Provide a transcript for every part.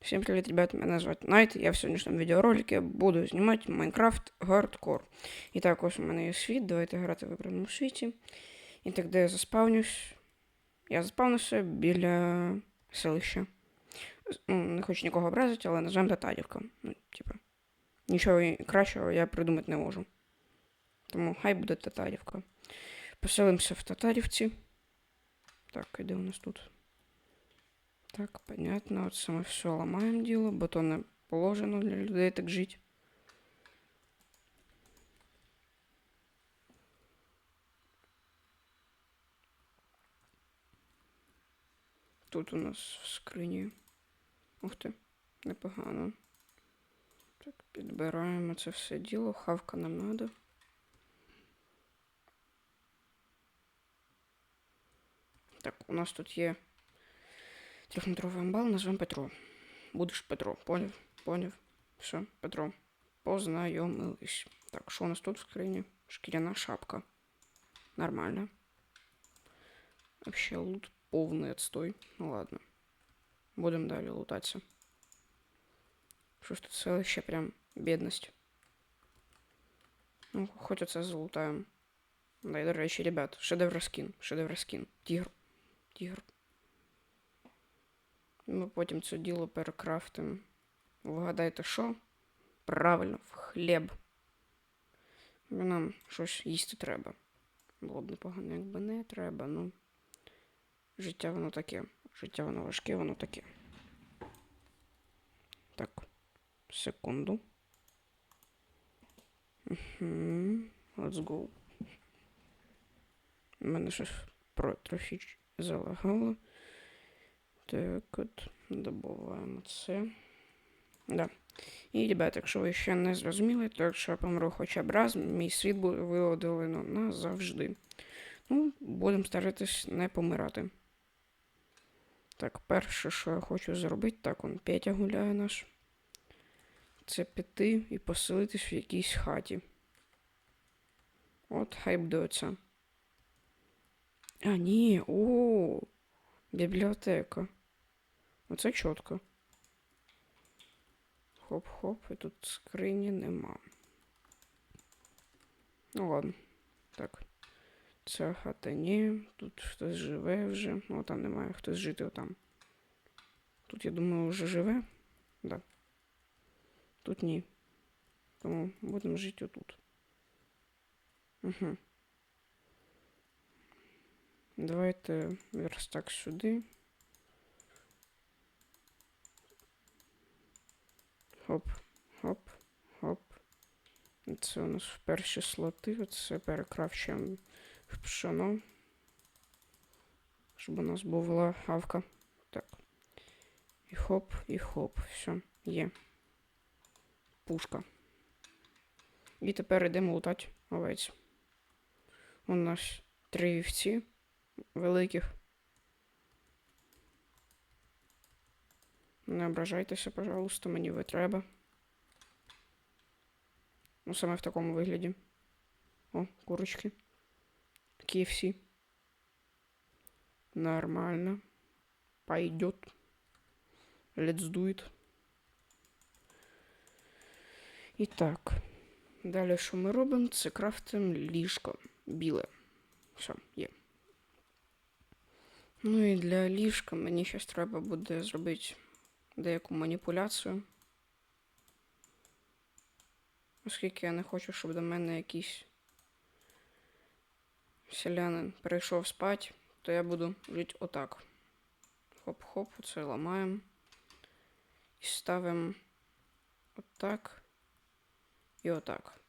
Всем привет, ребята, меня зовут Найт. Я в сьогоднішньому відеоролике буду знімати Майнкрафт Hardcore. І так, ось у мене є світ, давайте грати в вибраному світі. І де я заспавнюсь? Я заспавнився біля селища. Ну, не хочу нікого образити, але назвемо Татарівка. Ну, типа, нічого кращого я придумати не можу. Тому хай буде Татарівка. Поселимося в Татарівці. Так, і де у нас тут? Так, понятно. От саме все ламаємо діло, бо то не положено для людей так жити. Тут у нас в скрині. Ух ти, непогано. Так, підбираємо це все діло. Хавка нам надо. Так, у нас тут є Трехметровый амбал назвем Петро. Будеш Петро, поняв? Поняв. Все, Петро. Познайомились. Так, що у нас тут в скрині? Шкіряна шапка. Нормально. Вообще лут повний отстой. Ну ладно. Будемо далі лутатися. Що ж тут селище прям бідність. Ну, хоч оце залутаємо. Да, і, до речі, ребят, шедевр скін. Шедевр скін. Тігр. Тігр. Ми потім це діло перекрафтимо. Вгадайте, що? Правильно, в хліб. Нам щось їсти треба. Було б непогано, якби не треба, ну. Життя воно таке. Життя воно важке, воно таке. Так. Секунду. Угу. Let's go. У мене щось про трофіч залагало. Так, от, добуваємо це. Да. І, ребята, якщо ви ще не зрозуміли, то якщо я помру хоча б раз, мій світ буде виодолено назавжди. Ну, будемо старатись не помирати. Так, перше, що я хочу зробити, так, он Петя гуляє наш. Це піти і поселитись в якійсь хаті. От хай буде оця. А, ні, о, бібліотека. Оце чітко. Хоп-хоп, і тут скрині нема. Ну ладно. Так. Ця хата ні. Тут хтось живе вже. Ну там немає хтось жити отам. Тут, я думаю, вже живе. Да. Тут ні. Тому будемо жити отут. Угу. Давайте верстак сюди. Хоп, хоп, хоп. Це у нас перші слоти. Оце перекрафчуємо в пшено. Щоб у нас була хавка. Так. І хоп, і хоп. Все, є. Пушка. І тепер йдемо лутати овець. У нас три вівці великих. Не ображайтеся, пожалуйста, мені ви треба. Ну, саме в такому вигляді. О, курочки. KFC. Нормально. Пойдет. Let's do it. І так. Далі, що ми робимо? Це крафтимо ліжко біле. Все, є. Ну і для ліжка мені щось треба буде зробити деяку маніпуляцію. Оскільки я не хочу, щоб до мене якийсь селянин прийшов спати, то я буду жити отак. Хоп-хоп, оце ламаємо. І ставимо отак і отак.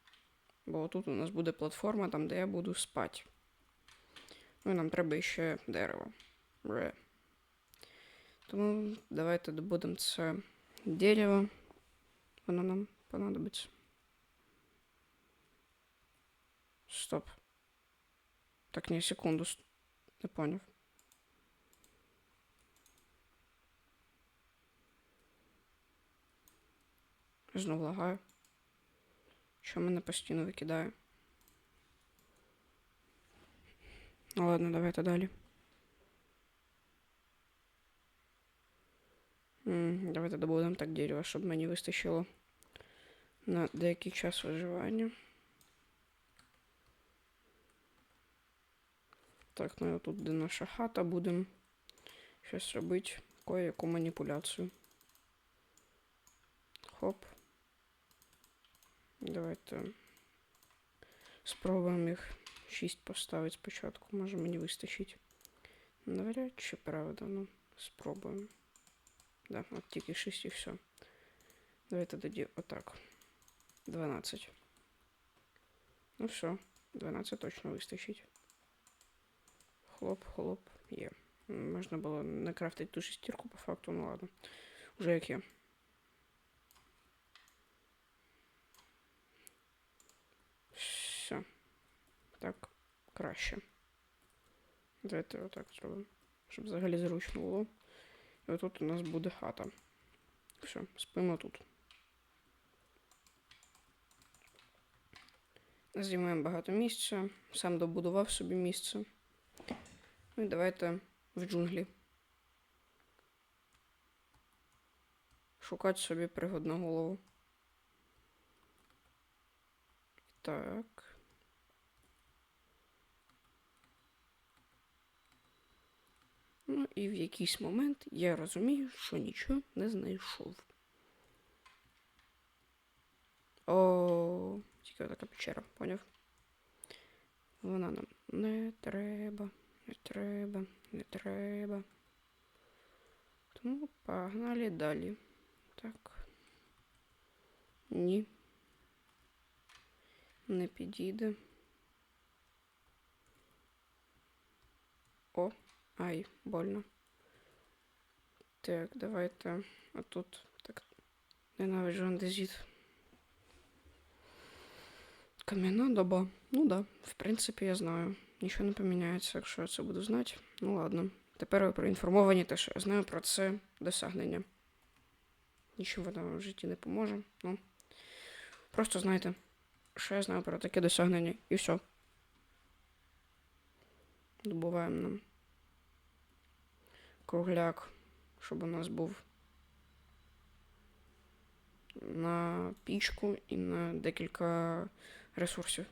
Бо тут у нас буде платформа, там, де я буду спати. Ну і нам треба ще дерево. Бре. Тому давайте добудемо це дерево. Воно нам понадобиться. Стоп. Так, ні, секунду. с- Не поняв. Знов лагаю. Що мене постійно викидає? Ну ладно, давайте далі. Давайте добудемо так дерево, щоб мені вистачило на деякий час виживання. Так, ну і тут, де наша хата, будемо щось робити, кое-яку маніпуляцію. Хоп. Давайте спробуємо їх 6 поставити спочатку. Може мені вистачить. Навряд чи правда, ну спробуємо. Да, от тільки 6 і все. Давайте тоді отак. 12. Ну все, 12 точно вистачить. Хлоп, хлоп, є. М, Можна було накрафтити ту шестірку по факту, ну ладно. Уже як є. Все. Так, краще. Давайте отак зробимо. Щоб взагалі зручно було. І отут у нас буде хата. Все, спимо тут. Займаємо багато місця. Сам добудував собі місце. Ну і давайте в джунглі. Шукати собі пригодну голову. Так. Ну і в якийсь момент я розумію, що нічого не знайшов. О, тільки така печера, поняв? Вона нам не треба, не треба, не треба. Тому погнали далі. Так. Ні. Не підійде. О, ай, больно. Так, давайте. А тут так. Ненавиджу андезіт. Кам'яна доба. Ну да, в принципі, я знаю. Нічого не поміняється, якщо я це буду знати. Ну ладно. Тепер ви проінформовані те, що я знаю про це досягнення. Нічого воно в житті не поможе. Ну. Просто знайте, що я знаю про таке досягнення. І все. Добуваємо нам кругляк, щоб у нас був на пічку і на декілька ресурсів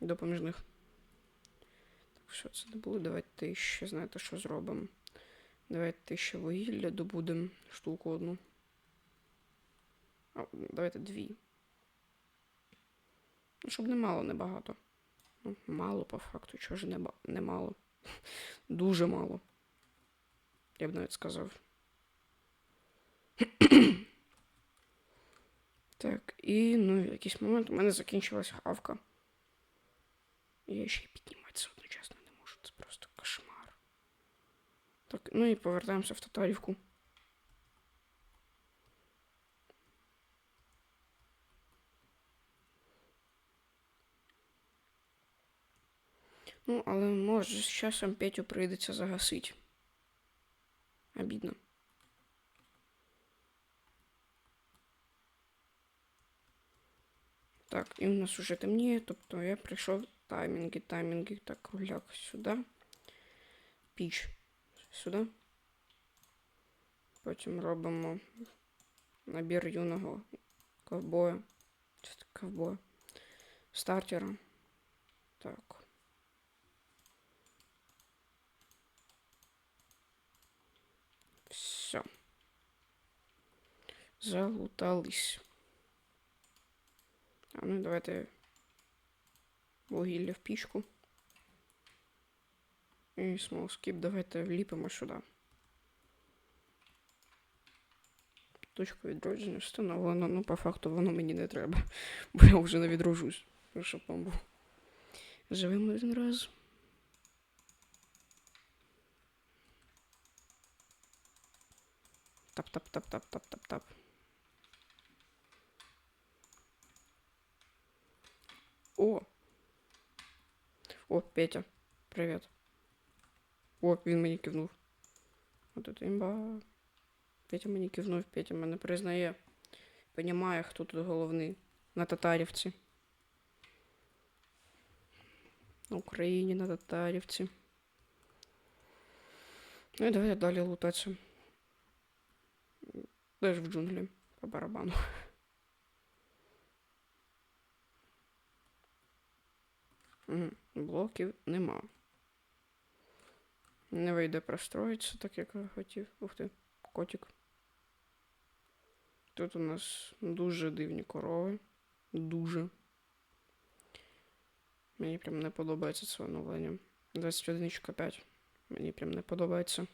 допоміжних. Так, що це не було? Давайте ще знаєте, що зробимо. Давайте ще вугілля добудемо штуку одну. А, давайте дві. Ну, щоб не мало, не багато. Ну, мало по факту, чого ж не, не мало. Дуже мало. Я б навіть сказав. Так, і ну, в якийсь момент у мене закінчилась хавка. І я ще й підніматися одночасно не можу. Це просто кошмар. Так, ну і повертаємося в Татарівку. Ну, але може з часом Петю прийдеться загасити. Обідно. Так, і у нас уже темніє, тобто я прийшов таймінги, таймінги, так, кругляк сюди. Піч сюди. Потім робимо набір юного ковбоя. Чи це ковбоя? Стартера. Так. Залутались. А ну давайте вугілля в пічку. І смолскіп давайте вліпимо сюди. Точку відродження встановлено. Ну, по факту воно мені не треба. Бо я вже не відроджусь. Щоб вам був. Живемо один раз. Тап-тап-тап-тап-тап-тап-тап. О! О, Петя. Привіт. О, він мені кивнув. От це імба. Петя мені кивнув, Петя мене признає. Понімає, хто тут головний. На татарівці. На Україні, на татарівці. Ну і давайте далі лутатися. Десь в джунглі по барабану. Блоків нема. Не вийде простроїтися, так як я хотів. Ух ти, котик. Тут у нас дуже дивні корови. Дуже. Мені прям не подобається це оновлення. 21.5. Мені прям не подобається.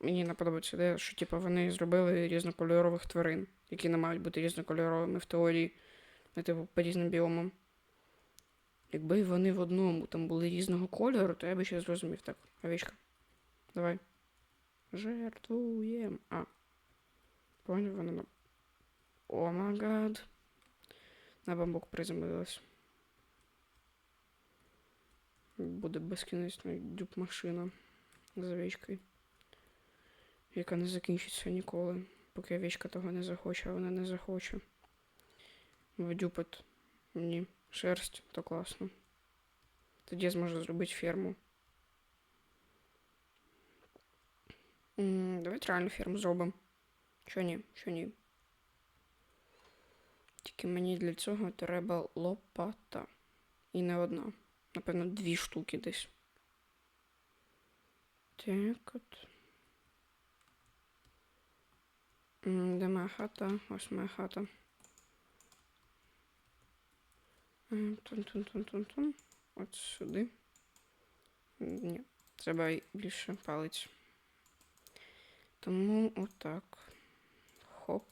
Мені не подобається ідея, що типу, вони зробили різнокольорових тварин, які не мають бути різнокольоровими в теорії, типу, по різним біомам. Якби вони в одному там були різного кольору, то я би ще зрозумів. Так, овечка. Давай. Жертвуєм. А. Поняв, вона на. О май гад. На бамбук приземлилась. Буде безкінечна дюб машина з овечкою. Яка не закінчиться ніколи, поки овечка того не захоче, а вона не захоче. Вдюпить мені шерсть, то класно. Тоді я зможу зробити ферму. Давайте реальну ферму зробимо. Чо ні, чо ні. Тільки мені для цього треба лопата. І не одна. Напевно, дві штуки десь. Так от. Де моя хата? Ось моя хата. М, Тун-тун-тун-тун-тун. От сюди. Ні, треба більше палець. Тому отак. Хоп.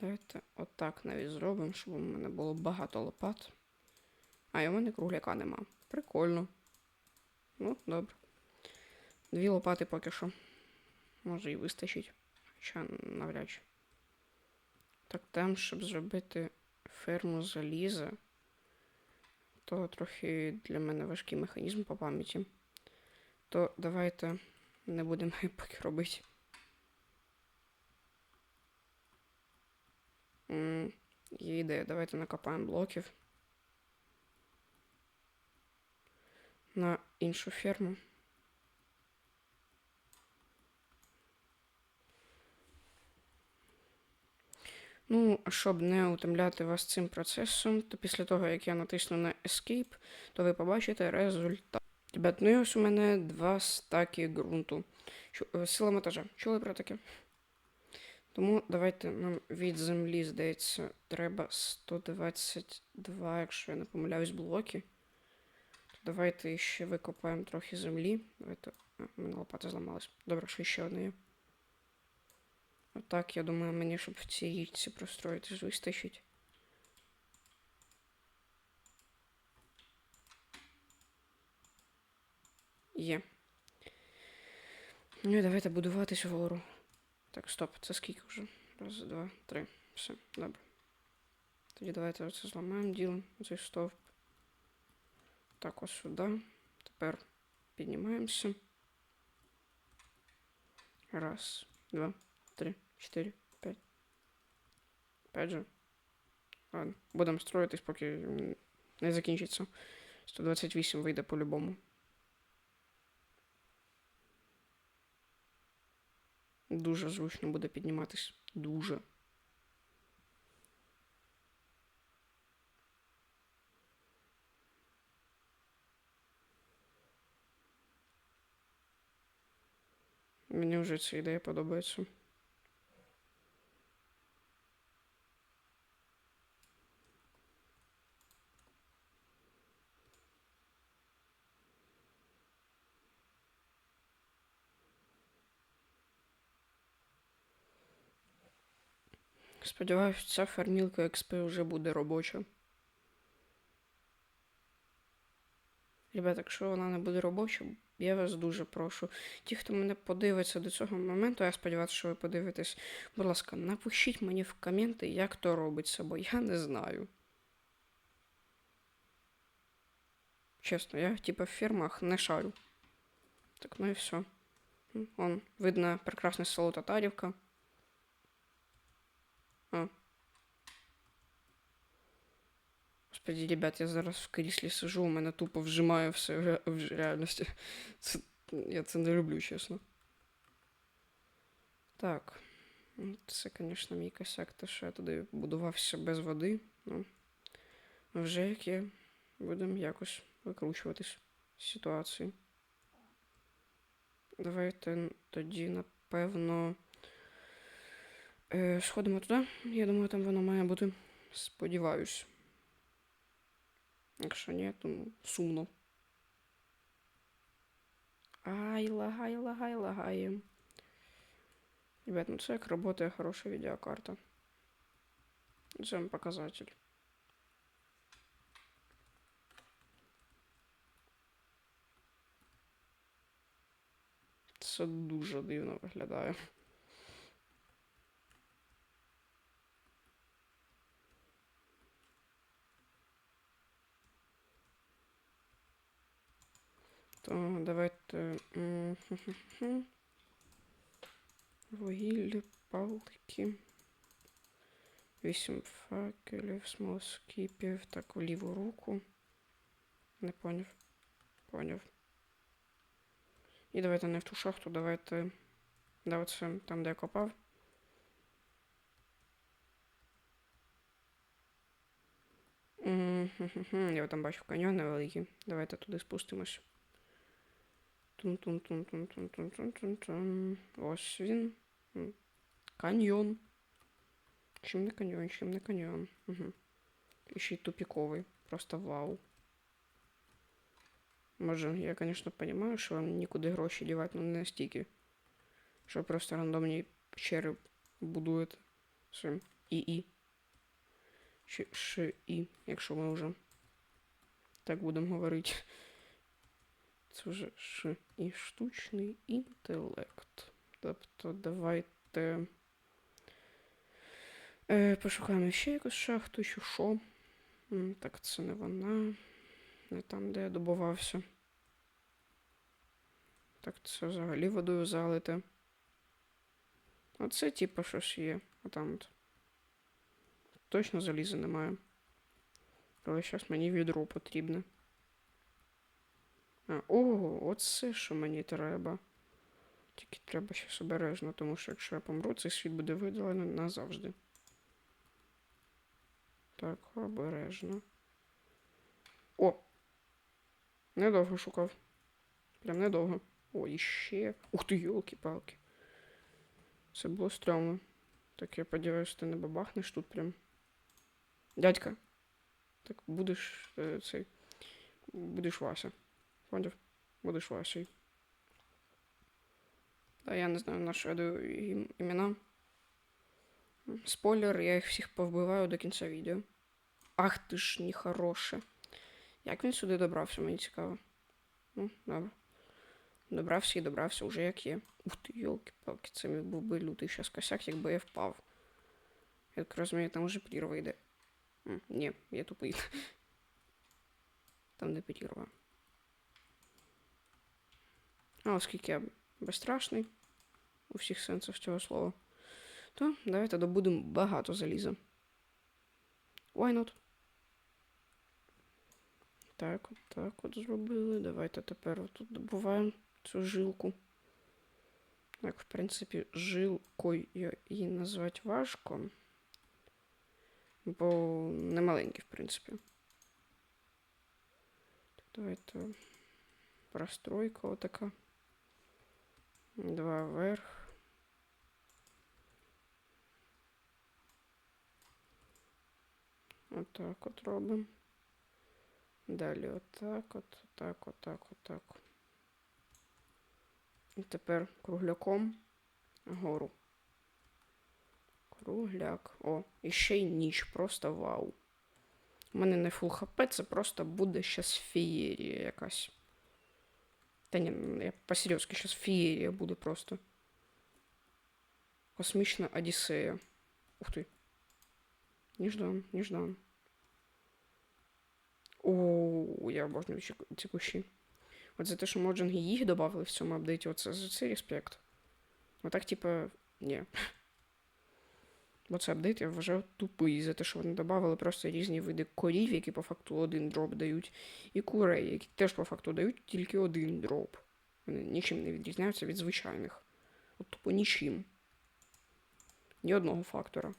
Давайте отак навіть зробимо, щоб у мене було багато лопат. А, і у мене кругляка нема. Прикольно. Ну, добре. Дві лопати поки що. Може і вистачить. Хоча навряд чи. Так там, щоб зробити ферму заліза, то трохи для мене важкий механізм по пам'яті. То давайте не будемо поки робити. Є ідея, давайте накопаємо блоків на іншу ферму. Ну, щоб не утомляти вас цим процесом, то після того, як я натисну на Escape, то ви побачите результат. Ну і ось у мене два стаки ґрунту. Е, Сила монтажа. Чули про таке? Тому давайте нам від землі, здається, треба 122, якщо я не помиляюсь, блоки. То давайте ще викопаємо трохи землі. Давайте. А, у мене лопата зламалась. Добре, що ще одна є. Отак, я думаю, мені, щоб в цій річці простроїтись, вистачить. Є. Ну і давайте будуватись вгору. Так, стоп, це скільки вже? Раз, два, три. Все, добре. Тоді давайте оце зламаємо, ділимо цей стовп. Так, ось сюди. Тепер піднімаємося. Раз, два, три, чотири, п'ять. П'ять же. Ладно, будемо строїтись, поки м, не закінчиться. 128 вийде по-любому. Дуже зручно буде підніматись. Дуже. Мені вже ця ідея подобається. Сподіваюсь, ця фармілка XP вже буде робоча. Ребята, якщо вона не буде робоча, я вас дуже прошу. Ті, хто мене подивиться до цього моменту, я сподіваюся, що ви подивитесь. Будь ласка, напишіть мені в коменти, як то робиться, бо я не знаю. Чесно, я типа в фермах не шарю. Так, ну і все. М, Вон, видно прекрасне село Татарівка. Господи, ребят, я зараз в кріслі сижу, у мене тупо вжимаю все в реальності. Це я це не люблю, чесно. Так. Ну, Це, звісно, мій косяк, те, що я туди будувався без води. Ну, вже як є, будемо якось викручуватись з ситуації. Давайте тоді, напевно, е, сходимо туди. Я думаю, там воно має бути. Сподіваюсь. Якщо ні, то сумно. Ай, лагай, лагай, лагає. Ребят, ну це як працює хороша відеокарта. Це вам показатель. Це дуже дивно виглядає. То давайте. м. Вугілля, палки. Вісім факелів, смолоскипів. Так, в ліву руку. Не поняв. Поняв. І давайте не в ту шахту, давайте. Да, оце там, де я копав. Я там бачу каньйон невеликий. Давайте туди спустимось. Тун-тун-тун-тун-тун-тун-тун-тун. Ось він. Каньйон. Чим не каньйон, чим не каньйон. Угу. І ще й тупіковий. Просто вау. Може, я, конечно, понимаю, що вам нікуди гроші дівати, ну не настільки. Що просто рандомні печери будуєте. Своїм ІІ. Чи ШІ, якщо ми вже так будемо говорити. Це вже Ш і штучний інтелект. Тобто давайте е, пошукаємо ще якусь шахту, що. М, Так, це не вона. Не там, де я добувався. Так, це взагалі водою залите. Оце, типу, щось є. А там от. Точно заліза немає. Але зараз мені відро потрібне. А, о, оце що мені треба. Тільки треба щось обережно, тому що якщо я помру, цей світ буде видалений назавжди. Так, обережно. О! Недовго шукав. Прям недовго. О, іще. Ух ти, йолки-палки. Це було стрьомно. Так я сподіваюся, ти не бабахнеш тут прям. Дядька. Так будеш е, цей. Будеш Вася. Поняв? Будеш Васей. Та я не знаю, на що я даю їм імена. Спойлер, я їх всіх повбиваю до кінця відео. Ах ти ж нехороше. Як він сюди добрався, мені цікаво. Ну, добре. Добрався і добрався уже як є. Ух ти, йолки-палки, це міг був би лютий щас косяк, якби я впав. Я так розумію, там уже прірва йде. Ні, я тупий. Там не прірва. А оскільки я безстрашний у всіх сенсах цього слова, то давайте добудемо багато заліза. Why not? Так, от так от зробили. Давайте тепер тут добуваємо цю жилку. Так, в принципі, жилкою її назвати важко. Бо не маленький, в принципі. Давайте простройка отака. Два вверх. Отак от робимо. Далі отак от, отак, отак, отак. І тепер кругляком гору. Кругляк. О, і ще й ніч. Просто вау. У мене не фул хп, це просто буде щас феєрія якась. Та ні, я по-серйозки, щас феєрія буде просто. Космічна Одіссея. Ух ти. Неждан, неждан. О, я обожнюю ці, ці кущі. От за те, що моджинги їх додали в цьому апдейті, оце за цей респект. Отак, типа, ні. Бо це апдейт я вважаю тупий за те, що вони додали просто різні види корів, які по факту один дроп дають, і курей, які теж по факту дають тільки один дроп. Вони нічим не відрізняються від звичайних. От тупо нічим. Ні одного фактора.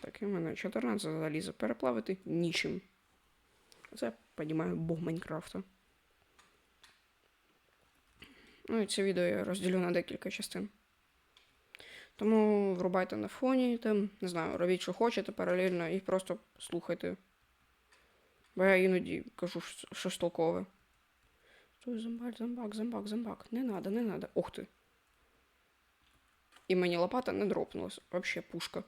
Так, і в мене 14 заліза переплавити нічим. Це, понімаю, бог Майнкрафта. Ну і це відео я розділю на декілька частин. Тому врубайте на фоні, там, не знаю, робіть, що хочете паралельно і просто слухайте. Бо я іноді кажу щось толкове. Стой, зомбак, зомбак, зомбак, зомбак. Не надо, не надо. Ух ти. І мені лопата не дропнулась. Вообще пушка.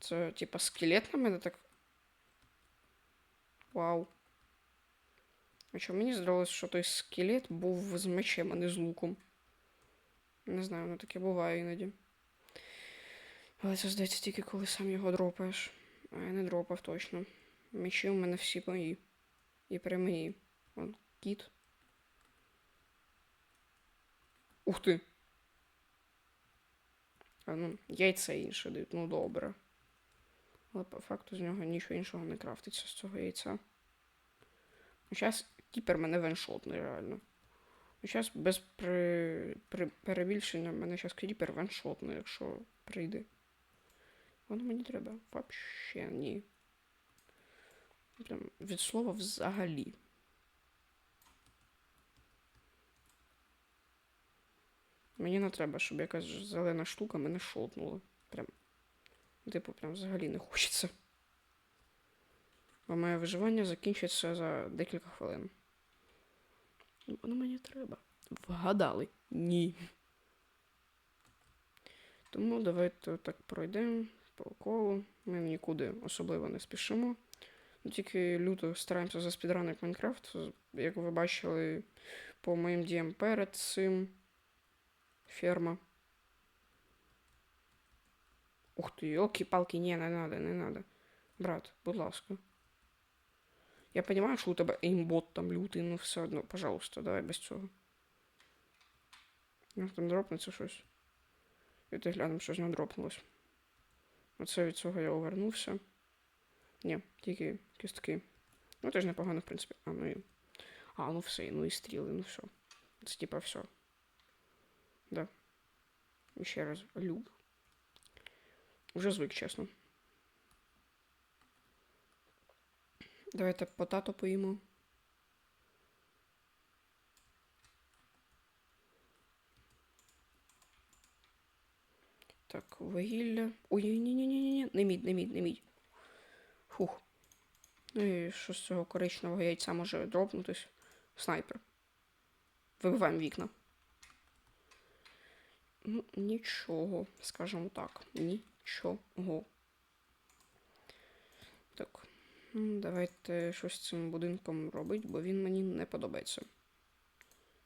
Це, типа, скелет на мене так. Вау. А що мені здалося, що той скелет був з мечем, а не з луком. Не знаю, ну таке буває іноді. Але це здається тільки коли сам його дропаєш. А я не дропав точно. Мечі у мене всі мої. І при. Вон, кіт. Ух ти. А ну, яйце інше дають, ну добре. Але по факту з нього нічого іншого не крафтиться з цього яйця. Зараз тепер мене ваншотний реально. Зараз без при, при, перебільшення мене зараз кріпер ваншотний, якщо прийде. Воно мені треба. Вообще ні. Прям від слова взагалі. Мені не треба, щоб якась зелена штука мене шотнула. Прям. Типу, прям взагалі не хочеться. Бо моє виживання закінчиться за декілька хвилин. Ну, Воно мені треба. Вгадали? Ні. Тому давайте так пройдемо по колу. Ми нікуди особливо не спішимо. Ну, тільки люто стараємося заспідранити Майнкрафт. Як ви бачили по моїм діям перед цим. Ферма. Ух ти, йоки-палки, ні, не надо, не надо. Брат, будь ласка. Я понимаю, що у тебе еймбот там лютий, ну все одно, пожалуйста, давай без цього. Ну, там дропнеться щось. І ти глянемо, що з нього дропнулось. Оце від цього я увернувся. Ні, тільки кістки. Ну, теж непогано, в принципі. А, ну і. А, ну все, ну і стріли, ну все. Це типа все. Да. І ще раз. Люб. Уже звик, чесно. Давайте потато поїмо. Так, вугілля. Ой, ні-ні-ні-ні, не мідь, не мідь, не мідь. Фух. Ну і що з цього коричневого яйця може дропнутись? Снайпер. Вибиваємо вікна. Ну, нічого, скажімо так. Нічого. Так. Давайте щось з цим будинком робити, бо він мені не подобається.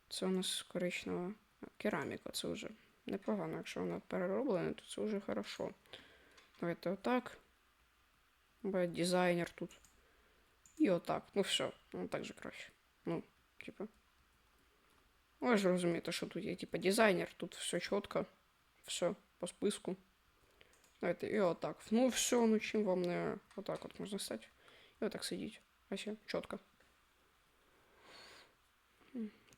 Це у нас коричнева кераміка, це вже непогано. Якщо вона перероблена, то це вже хорошо. Давайте отак. Бо дизайнер тут. І отак. Ну все, ну так же краще. Ну, типа. Ви ж розумієте, що тут є, типа, дизайнер, тут все чітко, все по списку. Давайте, і отак. Ну все, ну чим вам не отак от можна стати. І отак сидіть. Ось, чітко.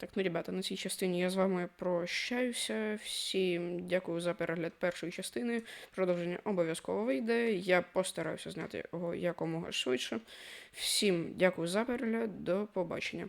Так, ну, ребята, на цій частині я з вами прощаюся. Всім дякую за перегляд першої частини. Продовження обов'язково вийде. Я постараюся зняти його якомога швидше. Всім дякую за перегляд. До побачення.